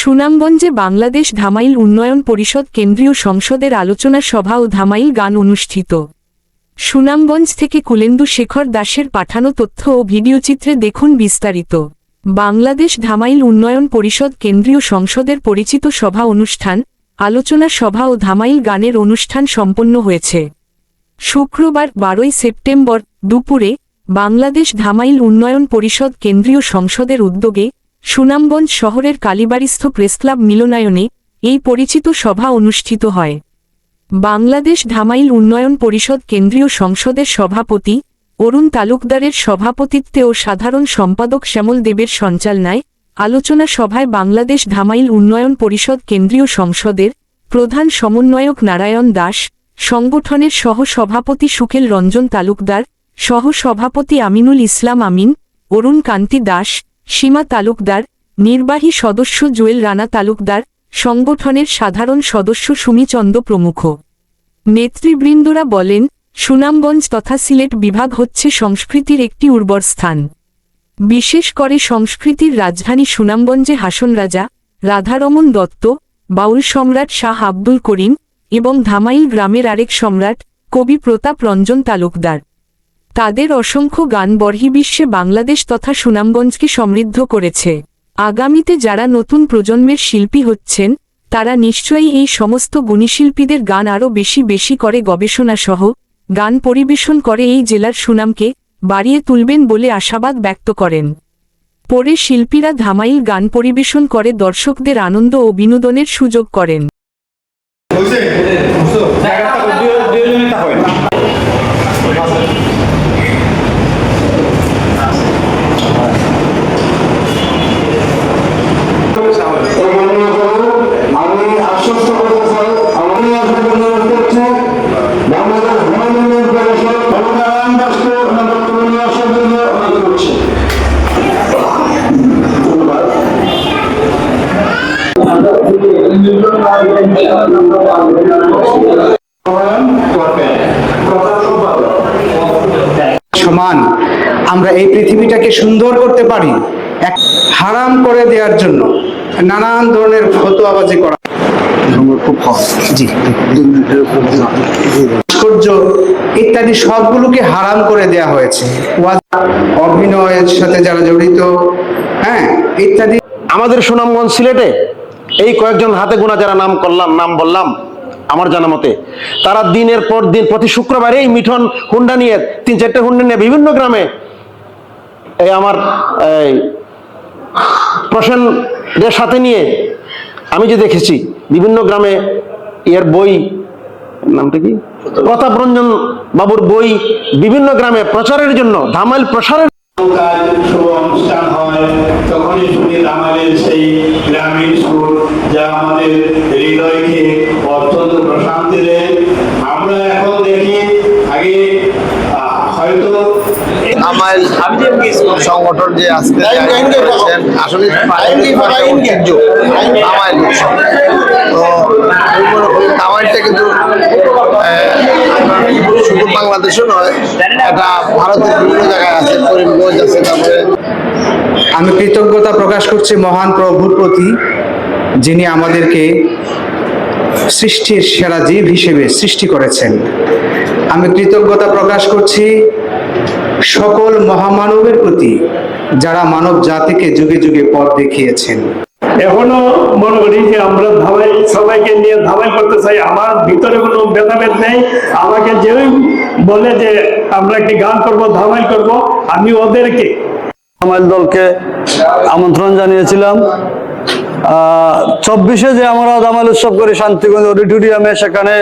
সুনামগঞ্জে বাংলাদেশ ধামাইল উন্নয়ন পরিষদ কেন্দ্রীয় সংসদের আলোচনা সভা ও ধামাইল গান অনুষ্ঠিত। সুনামগঞ্জ থেকে কুলেন্দু শেখর দাসের পাঠানো তথ্য ও ভিডিওচিত্রে দেখুন বিস্তারিত। বাংলাদেশ ধামাইল উন্নয়ন পরিষদ কেন্দ্রীয় সংসদের পরিচিত সভা অনুষ্ঠান, আলোচনা সভা ও ধামাইল গানের অনুষ্ঠান সম্পন্ন হয়েছে। শুক্রবার বারোই সেপ্টেম্বর দুপুরে বাংলাদেশ ধামাইল উন্নয়ন পরিষদ কেন্দ্রীয় সংসদের উদ্যোগে সুনামগঞ্জ শহরের কালীবাড়িস্থ প্রেসক্লাব মিলনায়নে এই পরিচিত সভা অনুষ্ঠিত হয়। বাংলাদেশ ধামাইল উন্নয়ন পরিষদ কেন্দ্রীয় সংসদের সভাপতি, অরুণ তালুকদারের সভাপতিত্বে ও সাধারণ সম্পাদক শ্যামল দেবের সঞ্চালনায় আলোচনা সভায় বাংলাদেশ ধামাইল উন্নয়ন পরিষদ কেন্দ্রীয় সংসদের প্রধান সমন্বয়ক নারায়ণ দাস, সংগঠনের সহ সভাপতি সুখেল রঞ্জন তালুকদার সহ সভাপতি আমিনুল ইসলাম আমিন, অরুণ কান্তি দাস সীমা তালুকদার, নির্বাহী সদস্য জুয়েল রানা তালুকদার, সংগঠনের সাধারণ সদস্য সুমিচন্দ প্রমুখ। নেতৃবৃন্দরা বলেন, সুনামগঞ্জ তথা সিলেট বিভাগ হচ্ছে সংস্কৃতির একটি উর্বর স্থান। বিশেষ করে সংস্কৃতির রাজধানী সুনামগঞ্জে হাসন রাজা, রাধারমন দত্ত, বাউল সম্রাট শাহ আব্দুল করিম এবং ধামাইল গ্রামের আরেক সম্রাট, কবি প্রতাপ রঞ্জন তালুকদার। তাদের অসংখ্য গান বর্হিবিশ্বে বাংলাদেশ তথা সুনামগঞ্জকে সমৃদ্ধ করেছে। আগামীতে যারা নতুন প্রজন্মের শিল্পী হচ্ছেন, তারা নিশ্চয়ই এই সমস্ত গুণীশিল্পীদের গান আরও বেশি বেশি করে গবেষণাসহ গান পরিবেশন করে এই জেলার সুনামকে বাড়িয়ে তুলবেন বলে আশাবাদ ব্যক্ত করেন। পরে শিল্পীরা ধামাইল গান পরিবেশন করে দর্শকদের আনন্দ ও বিনোদনের সুযোগ করেন। সমান, আমরা এই পৃথিবীটাকে সুন্দর করতে পারি, এক হারাম করে দেওয়ার জন্য নানান ধরনের ফতোয়াবাজি করা। ইত্যাদি সবগুলোকে হারাম করে দেয়া হয়েছে। অভিনয়ের সাথে যারা জড়িত হ্যাঁ ইত্যাদি। আমাদের সুনামগঞ্জ সিলেটে এই কয়েকজন হাতে গোনা যারা নাম করলাম, নাম বললাম, আমার জানা মতে, তারা দিনের পর দিন প্রতি শুক্রবারে এই মিঠন হুন্ডা নিয়ে তিন চারটে হুন্ডা নিয়ে বিভিন্ন গ্রামে এই আমার, এই প্রসেনদের সাথে নিয়ে আমি যে দেখেছি, বিভিন্ন গ্রামে এর বই, নামটা কি? প্রতাপ রঞ্জন বাবুর বই বিভিন্ন গ্রামে প্রচারের জন্য, ধামাইল প্রসারের অনুষ্ঠান হয় তখনই শুনি আমাদের সেই গ্রামীণ আমাদের হৃদয়কে অত্যন্ত প্রশান্তি দেয়। আমরা এখন দেখি আগে হয়তো আমাইল সংগঠন যে আজকে আসলে ঐতিহ্য তো আমাইলটা কিন্তু শুধু বাংলাদেশও নয় এটা ভারতের বিভিন্ন জায়গায় আছে করিমগঞ্জ আছে তারপরে আমি কৃতজ্ঞতা প্রকাশ করছি মহান প্রভুর প্রতি। যিনি আমাদেরকে সৃষ্টির সেরা জীব হিসেবে সৃষ্টি করেছেন। আমি কৃতজ্ঞতা প্রকাশ করছি সকল মহামানবের প্রতি যারা মানব জাতিকে যুগে যুগে পথ দেখিয়েছেন। এখনও মনে করি যে আমরা ধাবাই সবাইকে নিয়ে ধাবাই করতে চাই। আমার ভিতরে কোনো ভেদাভেদ নেই। আমাকে যেই বলে যে আমরা একটি গান করব ধাবাই করব আমি ওদেরকে আমাইল দলকে আমন্ত্রণ জানিয়েছিলাম। চব্বিশে যে আমরা দামাল উৎসব করি শান্তিগঞ্জ অডিটোরিয়ামে সেখানে